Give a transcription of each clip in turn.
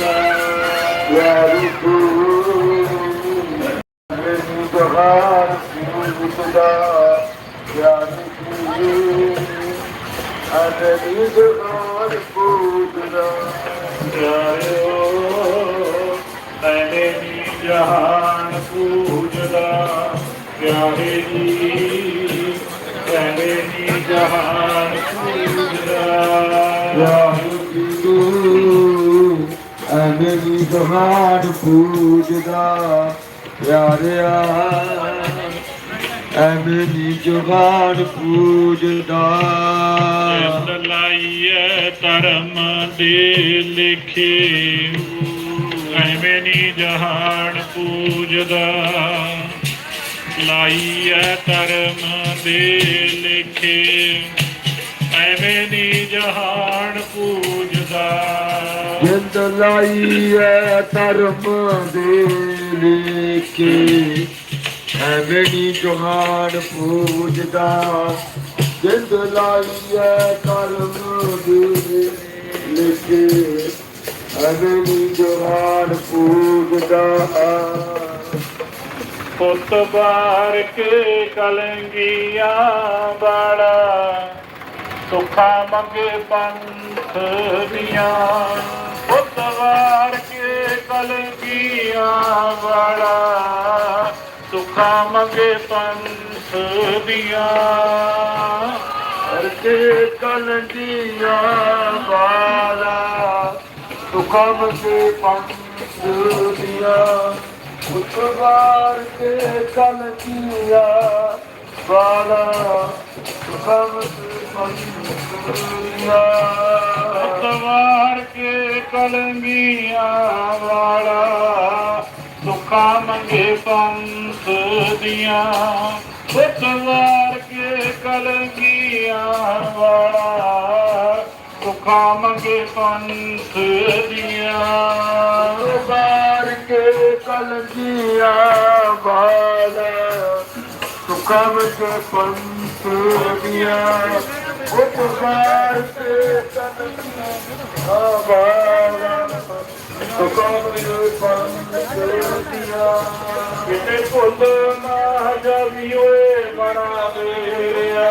ਦਾ ਯਾਰੀ ਤੂੰ ਮੇਰੀ ਜਹਾਨ ਪੂਜਦਾ ਜਹਾਨ ਪੂਜਦਾ ਪਿਆਰਿਓ ਐਨੇ ਨੀ ਪਿਆਰੇ ਜੀ ਐਨੇ ਨੀ ਜਹਾਨ ਪੂਜਦਾ ਯਾਰੀ ਅਨੇਰੀ ਜਹਾਨ ਪੂਜਦਾ, ਪਿਆਰਿਆ। ਐਵੇਂ ਜਹਾਨ ਪੂਜਦਾ। ਜਿਸ ਲਾਈਏ ਧਰਮ ਦੇ ਲਿਖੇ ਐਵੇਂ ਨੀ ਜਹਾਨ ਪੂਜਦਾ। ਲਾਈਏ ਧਰਮ ਦੇ ਲਿਖੇ ਐਵੇਂ ਨੀ ਜਹਾਨ ਪੂਜ ਜਿੰਦ ਲਾਈ ਐ ਧਰਮ ਦੇ ਲੇਕੇ ਐਵੇਂ ਨੀ ਪੂਜਦਾ। ਜਿੰਦ ਲਾਈ ਐ ਧਰਮ ਦੇ ਲੇਕੇ ਐਵੇਂ ਨੀ ਪੂਜਦਾ। ਪੁੱਤ ਬਾਰ ਕੇ ਕਲੰਗੀਆਂ ਬਾੜਾ ਸੁਖਾ ਮੰਗੇ ਪੰਥ ਦੀਆਂ। ਪੁੱਤ ਕੇ ਕਲੰਗੀਆਂ ਬਾੜਾ ਸੁਖਾ ਮੰਗੇ ਪੰਥ ਦੀਆਂ। ਅਰਕੇ ਕਲੰਦੀਆਂ ਵਾਲਾ ਸੁਖਮ ਕੇ ਪੰਥ ਦੀਆਂ। ਉਤਵਾਰ ਕੇ ਕਲੰਦੀਆਂ ਵਾਲਾ ਸੁਖਮ ਕੇ ਪੰਥ ਦੀਆਂ। ਸਵਾਰ ਕੇ ਕਲੰਗੀਆਂ ਵਾਲਾ, ਸੁਖਾ ਮੰਗੇ ਪੰਥ ਦੀਆਂ। ਸਵਾਰ ਕੇ ਕਲੰਗੀਆਂ ਵਾਲਾ, ਸੁਖਾ ਮੰਗੇ ਪੰਥ ਦੀਆਂ। ਉਤਵਾਰ ਕੇ ਕਲੰਦੀਆਂ ਵਾਲਾ ਸੁਖਮ ਕੇ ਪੰਥ ਦੀਆਂ। ਉਤਵਾਰ ਕੇ ਕਲੰਦੀਆਂ ਕਿਤੇ ਭੁੱਲ ਨਾ ਜਾਵੀ ਓਏ ਮਨਾ ਮੇਰਿਆ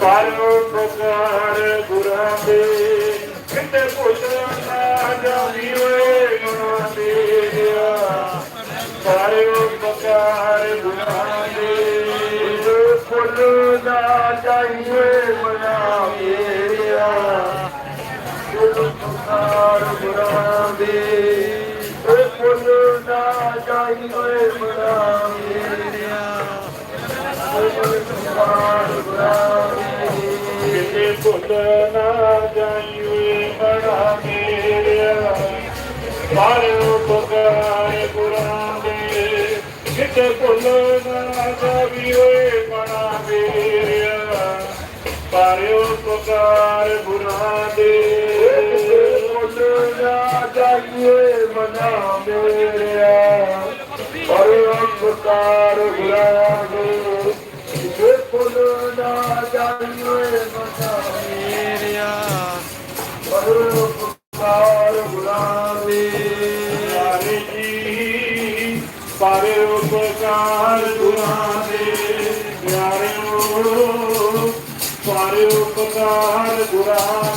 ਪਰ ਪ੍ਰਕਾਰ ਗੁਰਾਂ ਦੇ ਕਿਤੇ ਭੁੱਲ ਨਾ ਜਾਵੀ ਓਏ ਮਨਾ ਮੇਰਿਆ ਪਰ ਪ੍ਰਕਾਰ ਗੁਰਾਂ ਦੇ ਫੁੱਲ ਨਾ ਚਾਹੀਏ ਫੁੱਲ ਗੁਰਾਂ ਦੇ ਏ ਫੁੱਲ ਨਾ ਚਾਹੀਏ ਮਨਾ ਮੇਰਿਆ ਫੁੱਲ ਪੁਕਾਰ ਗੁਰਾਂ ਦੇ ਕਿਤੇ ਭੁੱਲ ਨਾ ਜਾਈ, ਓਏ ਮਨਾ ਮੇਰਿਆ ਪਰ ਪ੍ਰਕਾਰ ਗੁਰਾਂ ਦੇ ਕਿਤੇ ਭੁੱਲ ਨਾ ਜਾਵੀ ਓਏ ਮਨਾ ਮੇਰਿਆ ਪਰ ਪ੍ਰਕਾਰ ਨਾ ਚਾਹੀਏ ਮਨਾ ਮੇਰਿਆ ਪਰ ਪੁਕਾਰ ਗੁਰਾਂ ਦੇ ਏ ਫੁੱਲ ਨਾ ਚਾਹੀਏ ਮਨਾ ਮੇਰਿਆ ਪਰ ਪੁਕਾਰ ਗੁਰਾਂ ਦੇ ਜੀ ਪਰ ਉਪਕਾਰ ਗੁਰਾਂ ਪਿਆਰਿਓ ਪਰ ਉਪਕਾਰ ਗੁਰਾਂ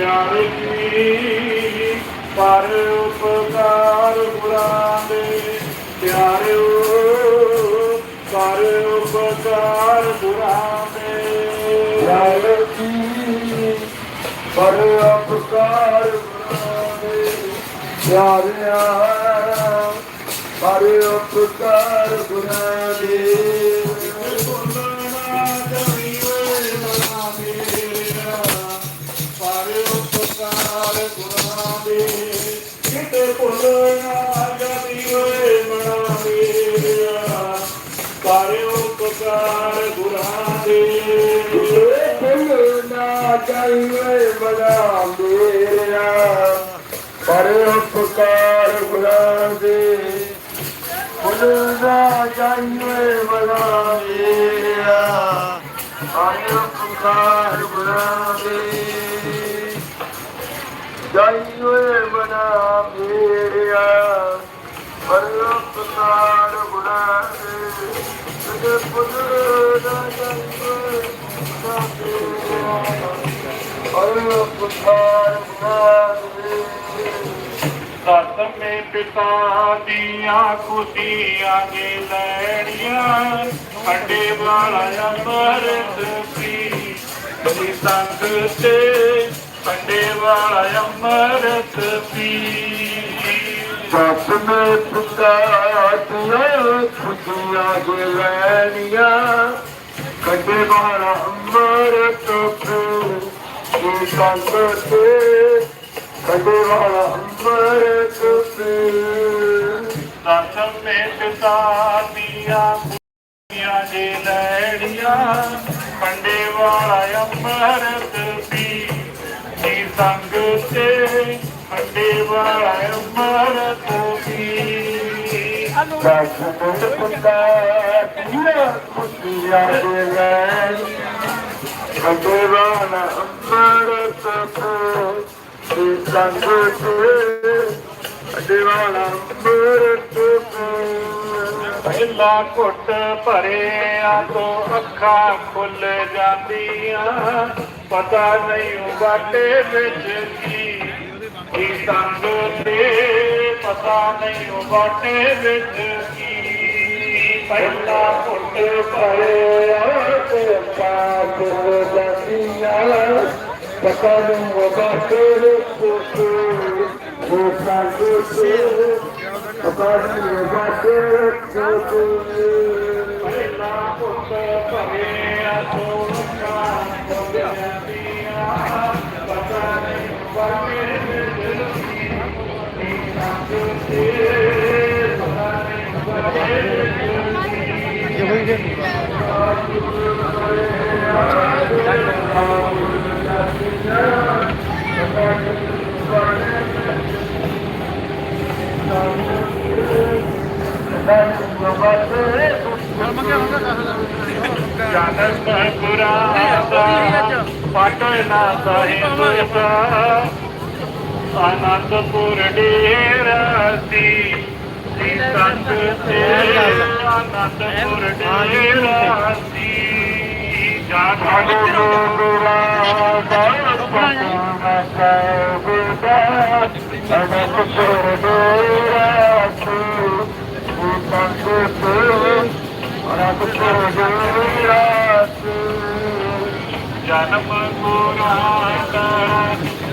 ਪਿਆਰ ਕੀ? ਪਰ ਉਪਕਾਰ ਗੁਰਾਂ ਦੇ ਪਿਆਰਿਓ, ਪਰ ਉਪਕਾਰ ਗੁਰਾਂ ਦੇ ਪਿਆਰੇ ਪਰ ਅਪਕਾਰ ਗੁਨਾਹੇ ਪਿਆਰਿਆ, ਪਰ ਅਪਕਾਰ ਗੁਨਾਹੇ ਕਿਤੇ ਭੁੱਲਣਾ ਜਾਵੀ ਓਏ ਮਨਾ ਮੇਰਿਆ ਪਰ ਉਪਕਾਰ ਗੁਰਾਂ ਦੇ ਫੁੱਲ ਨਾ ਚਾਹੀਏ ਬੜਾ ਮੇਰਿਆ ਪਰ ਅਪਕਾਰ ਗੁਰਾਂ ਦੇ ਫੁੱਲ ਦਾ ਜਾਈਏ ਬਣਾ ਮੇਰਾ ਆਇਓ ਪੁਕਾਰ ਦੇ ਤੇ ਫੁੱਲ ਦਾ ਜਾਈਏ ਬਣਾ ਮੇਰਾ ਆਇਓ ਪੁਕਾਰ ਦੇ ਸਤਮੇ ਪਿਤਾ ਦੀਆਂ ਖੁਸ਼ੀਆਂ ਦੇ ਲੈਣੀਆਂ ਖੰਡੇ ਵਾਲਾ ਅੰਮ੍ਰਿਤ ਪੀ ਦੀ ਸੰਗ ਤੇ ਖੰਡੇ ਵਾਲਾ ਅੰਮ੍ਰਿਤ ਪੀ ਮੇ ਪਿਤਾ ਦੀਆਂ ਖੁਸ਼ੀਆਂ ਦੇ ਲੈਣੀਆਂ। ਕੱਢੇ ਬਾਹਰ ਅੰਮ੍ਰਿਤ ਪੀ ਇਹ ਸੰਗ ਤੇ? ਖੰਡੇ ਵਾਲਾ ਅੰਮ੍ਰਿਤ ਪੀ ਦੀ ਸੰਗ ਤੇ ਖੰਡੇ ਵਾਲਾ ਅੰਮ੍ਰਿਤ ਪੀ ਸੱਤ ਮੇ ਪਿਤਾ ਦੀਆਂ ਦੇ ਲੈਣੀਆਂ। ਕੱਢੇ ਬਾਹਰ ਅੰਮ੍ਰਿਤ ਪੀ ਇਹ ਸੰਗ ਤੇ ਕੱਢੇ ਬਾਹਰ ਅੰਮ੍ਰਿਤ ਪੀ ਪਹਿਲਾ ਘੁੱਟ ਭਰਿਆ ਤੋਂ ਅੱਖਾਂ ਖੁੱਲ ਜਾਂਦੀਆਂ। ਪਤਾ ਨਹੀਂ ਬਾਟੇ ਵਿੱਚ ਕੀ ਕੀ ਸੰਗ ਤੇ ਪਤਾ ਨਹੀਂ ਬਾਟੇ ਵਿੱਚ ਕੀ। ਪਹਿਲਾ ਘੁੱਟ ਭਰਿਆ ਤੇ ਪਾਪ ਜਾਂਦੀਆਂ। ਪਤਾ ਨਹੀਂ ਉਹ ਬਾਕੇ ਕੋਸੇ ਉਹ ਸੰਗਤੇ ਪਤਾ ਨਹੀਂ ਉਹ ਬਾਕੇ ਕੋਸੇ ਪਹਿਲਾ ਘੁੱਟ ਭਰਿਆ ਤੋਂ ਅੱਖਾਂ ਖੁੱਲ ਜਾਂਦੀਆਂ ਪਤਾ ਨਹੀਂ ਬਾਟੇ ਤੇ ਪਤਾ ਨਹੀਂ ਬਾਟੇ ਵਿੱਚ ਕੀ ਜਨਮ ਪੁਰਾਣਾ ਸਾਹਿਬ ਦਾ ਆਨੰਦਪੁਰ ਡੇਰਾ ਸੀ ਸੀ ਸੰਤ ਤੇ ਆਨੰਦਪੁਰ ਡੇਰਾ ਸੀ ਜਨਮ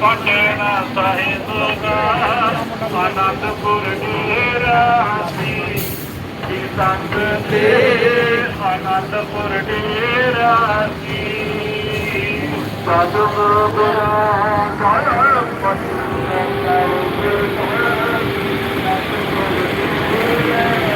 ਪਟਨਾ ਸਾਹਿਬ ਦਾ ਆਨੰਦਪੁਰ ਡੇਰਾ ਸੀ ਸੰਗ ਤੇ ਆਨੰਦਪੁਰ ਡੇਰਾ ਸੀ ਸੱਚਾ ਬਾਸ਼ਾ ਵਾਲੇ Thank you.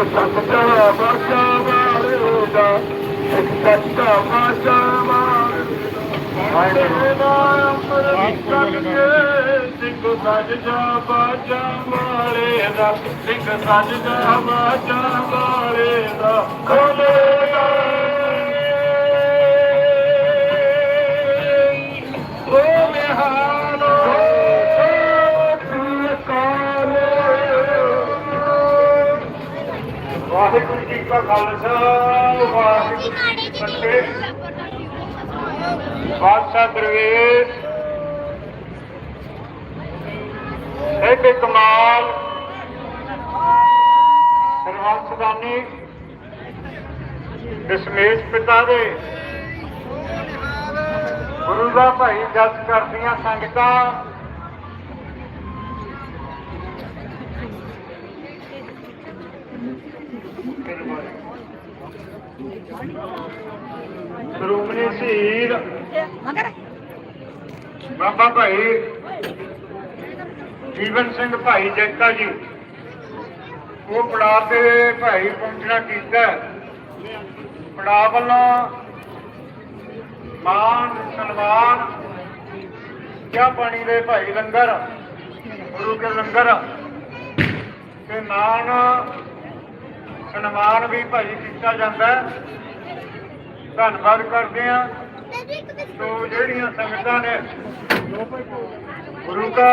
रे बचा सिंध गजा बचा मारे राम सिंध गज जा बचा मारे राम ਵਾਹਿਗੁਰੂ ਜੀ ਕਾ ਖਾਲਸਾ, ਵਾਹਿਗੁਰੂ ਜੀ ਕੀ ਫਤਿਹ। ਬਾਦਸ਼ਾਹ ਦਰਵੇਸ਼, ਇੱਕ ਕਮਾਲ ਸਰਵੰਸ ਦਾਨੀ ਦਸ਼ਮੇਸ਼ ਪਿਤਾ ਦੇ। ਗੁਰੂ ਦਾ ਭਾਈ ਜਸ ਕਰਦੀਆਂ ਸੰਗਤਾਂ ਸ਼੍ਰੋਮਣੀ ਸ਼ਹੀਦ ਬਾਬਾ ਭਾਈ ਜੀਵਨ ਸਿੰਘ ਭਾਈ ਜੈਤਾ ਜੀ। ਉਹ ਪੜਾਅ ਤੇ ਭਾਈ ਪਹੁੰਚਣਾ ਕੀਤਾ ਪੜਾਅ ਵੱਲੋਂ ਮਾਨ ਸਨਮਾਨ ਚਾਹ ਪਾਣੀ ਦੇ ਭਾਈ ਲੰਗਰ ਗੁਰੂ ਕੇ ਲੰਗਰ ਤੇ ਨਾਨ ਸਨਮਾਨ ਵੀ ਭਾਈ ਕੀਤਾ ਜਾਂਦਾ ਧੰਨਵਾਦ ਕਰਦੇ ਆ ਸੋ ਜਿਹੜੀਆਂ ਸੰਗਤਾਂ ਨੇ ਗੁਰੂ ਦਾ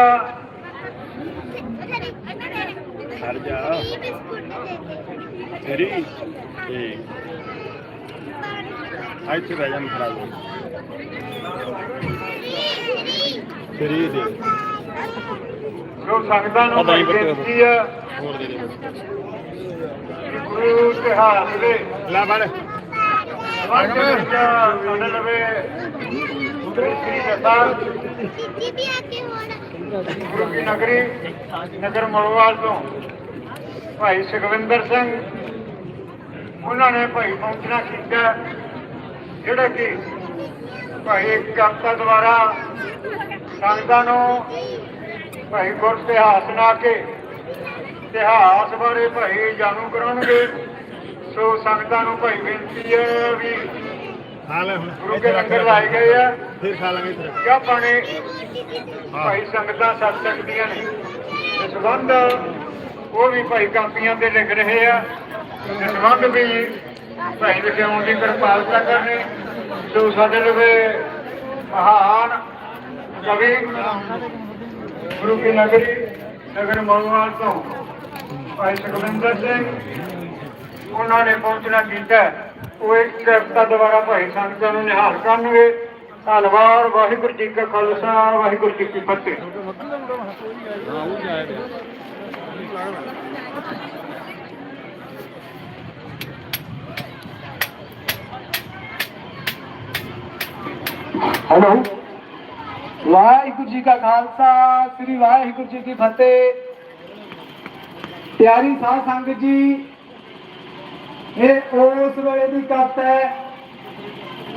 ਹਟ ਜਾ ਤੇਰੀ ਇਹ ਇੱਥੇ ਬਹਿ ਜਾ ਖਰਾਬ ਹੋ ਤੇਰੀ ਦੇ। ਜੋ ਸੰਗਤਾਂ ਨੂੰ ਬੇਨਤੀ ਹੈ। ਹੋਰ ਦੇ ਦੇ। ਕਿ ਗੁਰੂ ਇਤਿਹਾਸ ਦੇ ਲੈ ਬੜ ਵਾਕਿਆ ਵਿੱਚ ਸਾਡੇ ਲਵੇ ਸ੍ਰੀ ਦਸਾਰ ਗੁਰੂ ਕੀ ਨਗਰੀ ਨਗਰ ਮਲੋਵਾਲ ਤੋਂ ਭਾਈ ਸੁਖਵਿੰਦਰ ਸਿੰਘ। ਉਹਨਾਂ ਨੇ ਭਾਈ ਪਹੁੰਚਣਾ ਕੀਤਾ। ਜਿਹੜਾ ਕਿ ਭਾਈ ਕਰਤਾ ਦੁਆਰਾ ਸੰਗਤਾਂ ਨੂੰ ਭਾਈ ਗੁਰ ਇਤਿਹਾਸ ਸੁਣਾ ਕੇ ਇਤਿਹਾਸ ਬਾਰੇ ਭਾਈ ਜਾਣੂ ਕਰਾਉਣਗੇ। ਸੋ ਸੰਗਤਾਂ ਨੂੰ ਭਾਈ ਬੇਨਤੀ ਹੈ ਵੀ ਖਾ ਲੈ ਹੁਣ। ਗੁਰੂ ਕੇ ਲੰਗਰ ਲਾਏ ਗਏ ਆ। ਫਿਰ ਖਾ ਲਾਂਗੇ ਇੱਧਰ ਕਿਆ ਪਾਣੀ ਭਾਈ ਸੰਗਤਾਂ ਸੱਤ ਸਕਦੀਆਂ ਨੇ। ਇਸ ਸੰਬੰਧ ਉਹ ਵੀ ਭਾਈ ਕਾਪੀਆਂ ਤੇ ਲਿਖ ਰਹੇ ਆ। ਇਸ ਸੰਬੰਧ ਵੀ ਭਾਈ ਲਿਖਾਉਣ ਦੀ ਕਿਰਪਾਲਤਾ ਕਰਨੀ। ਸੋ ਸਾਡੇ ਲਵੇ ਮਹਾਨ ਕਵੀ ਗੁਰੂ ਕੀ ਨਗਰੀ ਨਗਰ ਮੋਹਨਵਾਲ ਤੋਂ ਭਾਈ ਸੁਖਵਿੰਦਰ ਸਿੰਘ, ਉਹਨਾਂ ਨੇ ਪਹੁੰਚਣਾ ਕੀਤਾ। ਉਹ ਇੱਕ ਕਵਿਤਾ ਦੁਆਰਾ ਭਾਈ ਸੰਗਤਾਂ ਨੂੰ ਨਿਹਾਲ ਕਰਨਗੇ। ਧੰਨਵਾਦ, ਵਾਹਿਗੁਰੂ ਜੀ ਕਾ ਖਾਲਸਾ, ਵਾਹਿਗੁਰੂ ਜੀ ਕੀ ਫਤਿਹ। ਹੈਲੋ। ਵਾਹਿਗੁਰੂ ਜੀ ਕਾ ਖਾਲਸਾ, ਸ੍ਰੀ ਵਾਹਿਗੁਰੂ ਜੀ ਕੀ ਫਤਿਹ। ਪਿਆਰੀ ਸਾਧ ਸੰਗਤ ਜੀ, ਇਹ ਉਸ ਵੇਲੇ ਦੀ ਕਥਾ ਹੈ,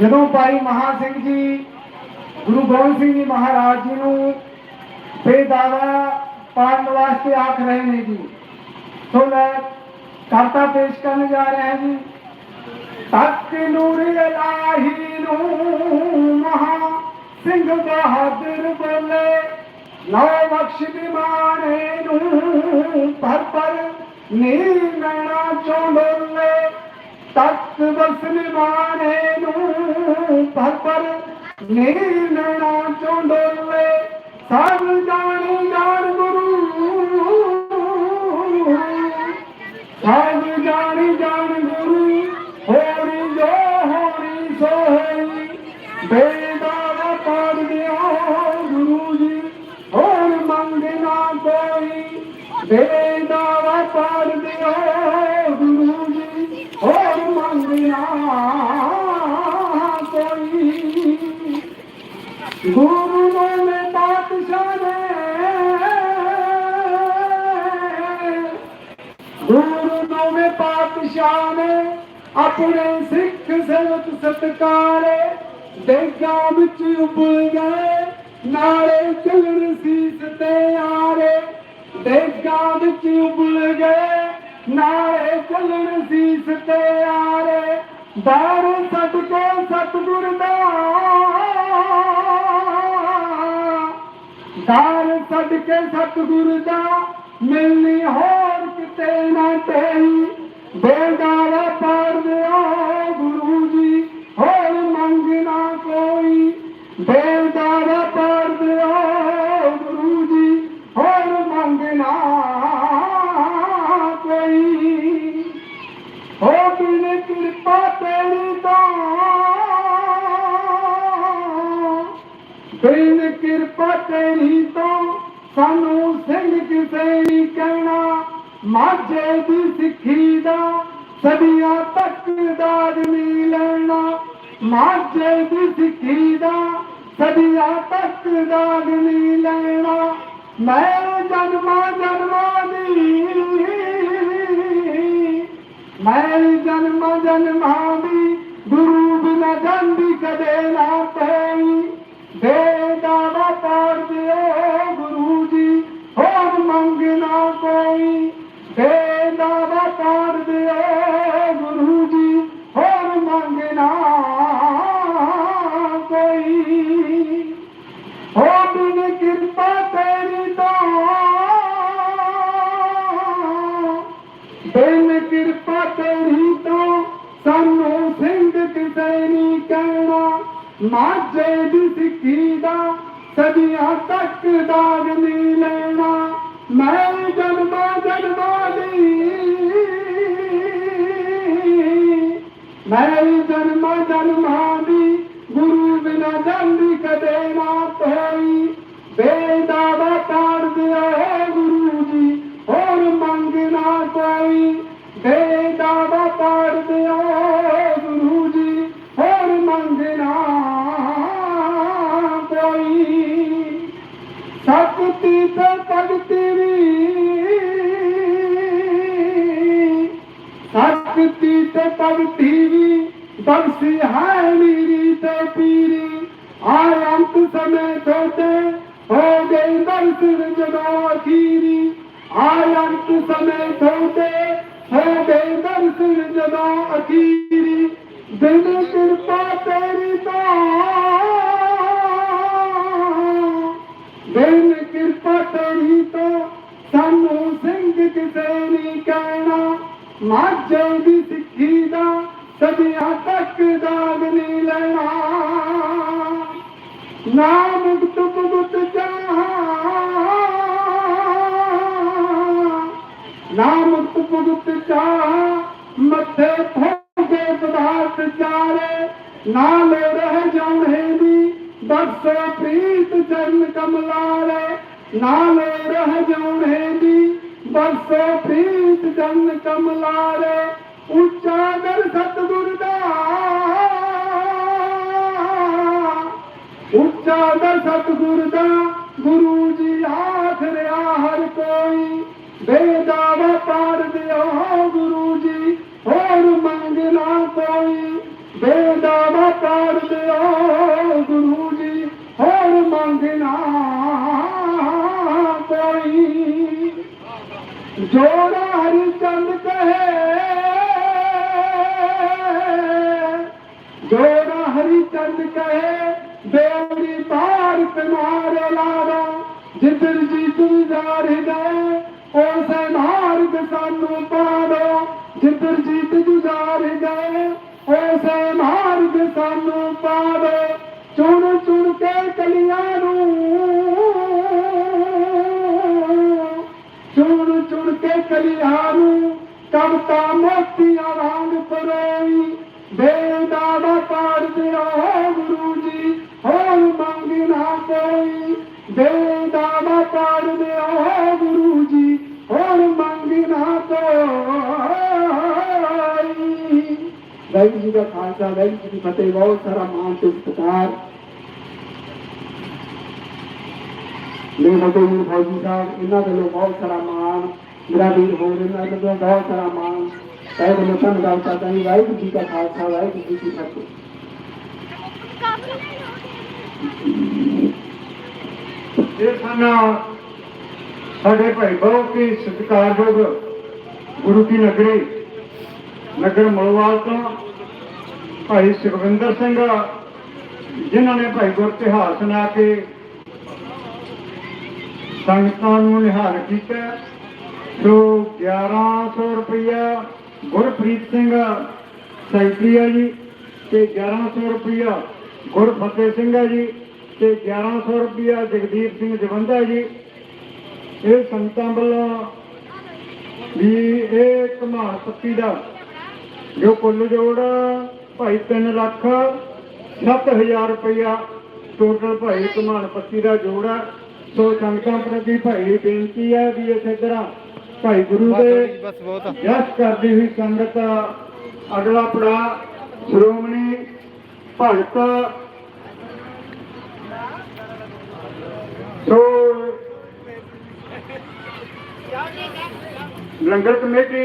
ਜਦੋਂ ਭਾਈ ਮਹਾ ਸਿੰਘ ਜੀ, ਗੁਰੂ ਗੋਬਿੰਦ ਸਿੰਘ ਜੀ ਮਹਾਰਾਜ ਜੀ ਨੂੰ ਬੇਦਾਵਾ ਪਾਣ ਵਾਸਤੇ ਆਖ ਰਹੇ ਨੇ ਜੀ। ਸੋ ਮੈਂ ਕਰਤਾ ਪੇਸ਼ ਕਰਨ ਜਾ ਰਿਹਾ ਜੀ। ਤੱਕ ਨੂਰ ਇਲਾਹੀ ਨੂੰ ਮਹਾ ਸਿੰਘ ਬਹਾਦਰ ਬੋਲੇ। ਨੌ ਬਖਸ਼ ਬਿਮਾਰੇ ਨੂੰ ਪਰ ਪਰ ਨੀਣਾ ਚੋਲੇ ਤੱਕ ਬਸ ਨਿਮਾਣੇ ਨੂੰ ਪਰ ਪਰ ਨੀਣਾ ਚੋਲੇ ਸਭ ਜਾਣੀ ਜਾਣ ਗੁਰੂ ਸਭ ਜਾਣੀ ਜਾਣ ਗੁਰੂ ਹੋਰੀ ਜੋ ਹੋਰੀ ਸੋਹੀ ਬੇਦਾਵਾ ਤੇਰੇ ਬੇਦਾਵਾ ਪਾੜ ਦਿਓ ਗੁਰੂ ਜੀ ਹੋਰ ਮੰਗਣਾ ਕੋਈ ਗੁਰੂ ਨੇ ਪਾਤਸ਼ਾਹ ਨੇ ਗੁਰੂ ਨੋਵੇਂ ਪਾਤਸ਼ਾਹ ਨੇ ਆਪਣੇ ਸਿੱਖ ਸੇਵਕ ਸਤਕਾਰੇ ਦੇਗਾਂ ਵਿੱਚ ਉਬਲ ਗਏ ਨਾਲੇ ਚੱਲਣ ਸੀਸ ਤੇ ਆਰੇ ਦੇਗਾਂ ਵਿੱਚ ਉਬਲ ਗਏ, ਨਾਲੇ ਚੱਲਣ ਸੀਸ ਤੇ ਆਰੇ ਦਾਰ ਛੱਡ ਕੇ ਸਤਿਗੁਰ ਦਾ। ਦਾਰ ਛੱਡ ਕੇ ਸਤਿਗੁਰ ਦਾ ਮਿਲਨੀ ਹੋਰ ਕਿਤੇ ਨਾ ਤੇਈ ਬੇਦਾਰਾ ਪਾਰ ਦਿਓ। ਬਿਨ ਕਿਰਪਾ ਤੇਰੀ ਤੋਂ, ਸਾਨੂੰ ਸਿੰਘ ਕਿਸੇ ਨਹੀਂ ਕਹਿਣਾ। ਮਾਝੇ ਦੀ ਸਿੱਖੀ ਦਾ, ਸਦੀਆਂ ਤੱਕ ਦਾਦ ਨਹੀਂ ਲੈਣਾ। ਮਾਝੇ ਦੀ ਸਿੱਖੀ ਦਾ, ਸਦੀਆਂ ਤੱਕ ਦਾਦ ਨਹੀਂ ਲੈਣਾ। ਮੈਂ ਜਨਮਾਂ ਜਨਮਾਂ ਦੀ, ਮੈਂ ਜਨਮ ਜਨਮਾਂ ਦੀ, ਗੁਰੂ ਬਿਨਾ ਜਾਂਦੀ ਕਦੇ ਨਾ ਪਈ। ਬੇਦਾਵਾ ਪਾੜ ਦਿਓ ਗੁਰੂ ਜੀ, ਹੋਰ ਮੰਗਣਾ ਕੋਈ। ਬੇਦਾਵਾ ਪਾੜ ਦਿਓ ਗੁਰੂ ਜੀ, ਹੋਰ ਮੰਗਣਾ ਕੋਈ। ਹੋ ਬਿਨ ਕਿਰਪਾ ਤੇਰੀ ਤੋਂ। ਬਿਨ ਕਿਰਪਾ ਤੇਰੀ ਤੋਂ ਸਾਨੂੰ ਸਿੰਘ ਕਿਸੇ ਨਹੀਂ ਕਹਿਣਾ। ਮਾਝੇ ਦੀ ਸਿੱਖੀ ਦਾ, ਸਦੀਆਂ ਤੱਕ ਦਾਗ ਨਹੀਂ ਲੈਣਾ। ਮੈਂ ਜਨਮਾਂ ਜਨਮਾਂ ਦੀ। ਮੈਂ ਜਨਮਾਂ ਜਨਮਾਂ ਦੀ, ਗੁਰੂ ਬਿਨਾ ਜਾਂਦੀ ਕਦੇ ਨਾ ਪਈ। ਬੇਦਾਵਾ ਤਾੜ ਦਿਓ ਗੁਰੂ ਜੀ, ਹੋਰ ਮੰਗਣਾ ਕੋਈ। ਬੇਦਾਵਾ ਤਾਰ ਸ਼ਕਤੀ ਤੇ ਭਗਤੀ ਵੀ ਸ਼ਕਤੀ ਤੇ ਭਗਤੀ ਵੀ ਬਖਸ਼ੀ ਹੈ ਮੇਰੀ ਤੇ ਪੀਰੀ। ਆਏ ਅੰਤ ਸਮੇਂ ਤੋਤੇ ਹੋ ਗਈ ਦਰਸ਼ਨ ਜਦੋਂ ਅਖੀਰੀ। ਆਏ ਅੰਤ ਸਮੇਂ ਤੋਤੇ ਹੋ ਗਈ ਦਰਸ਼ਨ ਜਦੋਂ ਅਖੀਰੀ। ਦਿਨ ਕਿਰਪਾ ਤੇਰੀ ਤੋਂ ਦਿਨ ਕਿਰਪਾ ਤੇਰੀ ਤੋਂ ਸਾਨੂੰ ਸਿੰਘ ਕਿਸੇ ਨਹੀਂ ਕਹਿਣਾ, ਮਾਝੇ ਦੀ ਸਿੱਖੀ ਦਾ ਸਦੀਆਂ ਤੱਕ ਦਾਗ ਨਹੀਂ ਲੈਣਾ। ਨਾ ਮੁਕਤ ਮੁਕਤ ਚਾਹ ਨਾ ਮੁਕਤ ਮੁਕਤ ਚਾਹ ਮੱਥੇ ਫੋਗੇ ਪਦਾਰਥ ਚਾਰੇ, ਨਾਲ ਰਹਿ ਜਾਣੇ ਦੀ ਬਖਸ਼ੋ ਪ੍ਰੀਤ ਚਰਨ ਕਮਲਾਰੇ ਨਾਲੇ ਰਹਿ ਜਾਣੇ ਦੀ ਬਖਸ਼ੋ ਪ੍ਰੀਤ ਚਰਨ ਕਮਲਾਰੇ ਉੱਚਾ ਦਰ ਸਤਿਗੁਰ ਦਾ। ਉੱਚਾ ਦਰ ਸਤਿਗੁਰ ਦਾ, ਗੁਰੂ ਜੀ ਆਖ ਰਿਹਾ ਹਰ ਕੋਈ। ਬੇਦਾਵਾ ਪਾੜ ਦਿਓ ਗੁਰੂ ਜੀ, ਹੋਰ ਮੰਗਣਾ ਕੋਈ। ਬੇਦਾਵਾ ਪਾੜ ਦਿਓ ਜੋੜਾ ਹਰੀ ਚੰਦ ਕਹੇ। ਜੋੜਾ ਹਰੀ ਚੰਦ ਕਹੇ, ਬੇੜੀ ਪਾਰ ਕਿਨਾਰੇ ਲਾਵਾ। ਜਿੱਧਰ ਜੀ ਤੂੰ ਜਾ ਹਿਦਾਏ ਉਸੇ ਮਾਰਗ ਸਾਨੂੰ ਪਾੜੋ ਜਿੱਧਰ ਜੀ ਜਾ ਗਏ ਉਸੇ ਮਾਰਗ ਸਾਨੂੰ ਪਾੜੋ ਚੁਣ ਚੁਣ ਕੇ ਕਲੀਆਂ ਨੂੰ ਚੁਣ ਚੁਣ ਕੇ ਕਲੀਆਂ ਕਵਤਾ ਮੋਤੀਆਂ ਵਾਂਗ ਪਰੋਈ। ਬੇਦਾਵਾ ਪਾੜ ਦਿਓ ਗੁਰੂ ਜੀ ਹੋਰ ਮੰਗਣਾ ਕੋਈ। ਬੇਦਾਵਾ ਪਾੜ ਦਿਓ ਗੁਰੂ ਜੀ ਹੋਰ ਮੰਗਣਾ ਕੋਈ। ਵਾਹਿਗੁਰੂ ਜੀ ਦਾ ਖਾਲਸਾ, ਵਾਹਿਗੁਰੂ ਜੀ ਦੀ ਫਤਿਹ, ਬਹੁਤ ਸਾਰਾ ਮਾਨ ਤੇ ਸਤਿਕਾਰ। ਮੇਰੇ ਮਤਲਬ ਜੀ ਫੌਜੀ ਸਾਹਿਬ, ਇਹਨਾਂ ਵੱਲੋਂ ਬਹੁਤ ਸਾਰਾ ਮਾਣ, ਮੇਰਾ ਵੀਰ ਹੋਰ ਇਹਨਾਂ ਵੱਲੋਂ ਬਹੁਤ ਸਾਰਾ ਮਾਣ। ਕਹਿ ਵੱਲੋਂ ਧੰਨਵਾਦ ਕਰਦਾ ਹਾਂ ਵਾਹਿਗੁਰੂ ਜੀ ਦਾ ਖਾਲਸਾ, ਵਾਹਿਗੁਰੂ ਜੀ ਕੀ ਫਤਿਹ। ਇਹ ਸਨ ਸਾਡੇ ਭਾਈ ਬਹੁਤ ਹੀ ਸਤਿਕਾਰਯੋਗ ਗੁਰੂ ਕੀ ਨਗਰੀ, ਨਗਰ ਮਲੋਵਾਲ ਤੋਂ ਭਾਈ ਸੁਖਵਿੰਦਰ ਸਿੰਘ, ਜਿਨ੍ਹਾਂ ਨੇ ਭਾਈ ਗੁਰ ਇਤਿਹਾਸ ਸੁਣਾ ਕੇ ਸੰਗਤਾਂ ਨੂੰ ਨਿਹਾਲ ਕੀਤਾ। ਸੋ 1100 ਰੁਪਇਆ ਗੁਰਪ੍ਰੀਤ ਸਿੰਘ ਸੈਕਟਰੀ ਆ ਜੀ ਤੇ 1100 ਰੁਪਇਆ ਗੁਰਫਤਿਹ ਸਿੰਘ ਆ ਜੀ ਤੇ 1100 ਰੁਪਇਆ ਜਗਦੀਪ ਸਿੰਘ ਜਵੰਦਾ ਜੀ। ਇਹ ਸੰਗਤਾਂ ਵੱਲੋਂ ਵੀ ਇਹ ਕਮਾਲ ਪੱਤੀ ਦਾ ਜੋ ਕੁੱਲ ਜੋੜ ਭਾਈ 3 ਲੱਖ 7000 ਰੁਪਇਆ ਟੋਟਲ ਭਾਈ ਕਮਾਲ ਪੱਤੀ ਦਾ ਜੋੜ ਹੈ ਸੋ ਸੰਗਤਾਂ ਪ੍ਰਤੀ ਭਾਈ ਬੇਨਤੀ ਹੈ ਵੀ ਇਸੇ ਤਰ੍ਹਾਂ ਭਾਈ ਗੁਰੂ ਦੇ ਜਸ ਕਰਦੀ ਹੋਈ ਸੰਗਤ ਅਗਲਾ ਪੜਾ ਸ਼੍ਰੋਮਣੀ ਭਗਤ। ਸੋ ਲੰਗਰ ਕਮੇਟੀ